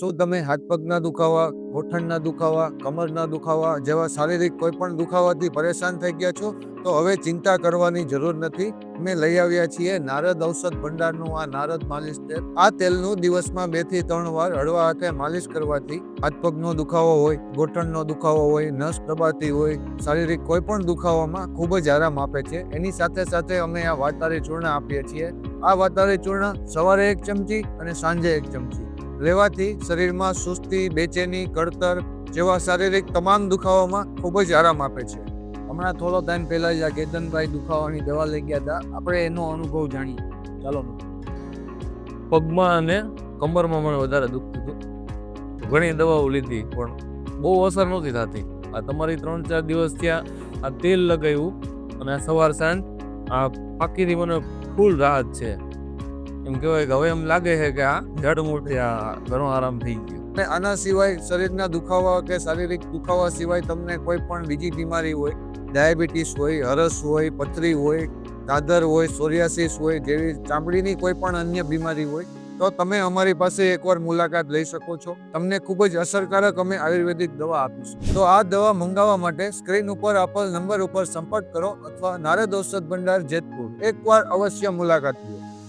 શું તમે હાથ પગના દુખાવા ઘોઠણના દુખાવા, કમરના દુખાવા જેવા શારીરિક કોઈ પણ દુખાવાથી પરેશાન થઈ ગયા છો? તો હવે ચિંતા કરવાની જરૂર નથી. મેં લઈ આવ્યા છીએ નારદ ઔષધ ભંડારનું આ નારદ માલિશ તેલ. આ તેલનું દિવસમાં બેથી ત્રણ વાર હળવા હાથે માલિશ કરવાથી હાથ પગનો દુખાવો હોય, ગોઠણનો દુખાવો હોય, નસ દબાતી હોય, શારીરિક કોઈ પણ દુખાવામાં ખૂબ જ આરામ આપે છે. એની સાથે સાથે અમે આ વાતારી ચૂર્ણ આપીએ છીએ. આ વાતારી ચૂર્ણ સવારે એક ચમચી અને સાંજે એક ચમચી. લેવાથી શરીરમાં સુસ્તી, બેચેની કળતર જેવા શારીરિક તમામ દુખાવામાં ખૂબ જ આરામ આપે છે. હમણાં થોડો ટાઈમ પહેલાં જ આ કેતનભાઈ દુખાવાની દવા લઈ ગયા હતા. આપણે એનો અનુભવ જાણીએ. ચાલો પગમાં અને કમરમાં મને વધારે દુખતું હતું ઘણી દવાઓ લીધી, પણ બહુ અસર નહોતી થતી. આ તમારી ત્રણ ચાર દિવસ ત્યાં આ તેલ લગાવ્યું અને સવાર સાંજ આ પાકીથી મને ફૂલ રાહત છે. એમ કહેવાય કે હવે એમ લાગે છે કે આ જડમૂળથી આ ઘણો આરામ થઈ ગયો. અને આના સિવાય શરીરના દુખાવા કે શારીરિક દુખાવા સિવાય તમને કોઈ પણ બીજી બીમારી હોય, ડાયાબિટીસ હોય, હરસ હોય, પથરી હોય, દાદર હોય, સોરિયાસિસ હોય જેવી ચામડીની કોઈ પણ અન્ય બીમારી હોય, તો તમે અમારી પાસે એકવાર મુલાકાત લઈ શકો છો. તમને ખૂબ જ અસરકારક અમે આયુર્વેદિક દવા આપીશું. તો આ દવા મંગાવવા માટે સ્ક્રીન ઉપર આપેલ નંબર ઉપર સંપર્ક કરો અથવા નારદ ઔષધ ભંડાર જેતપુર. એકવાર અવશ્ય મુલાકાત લો.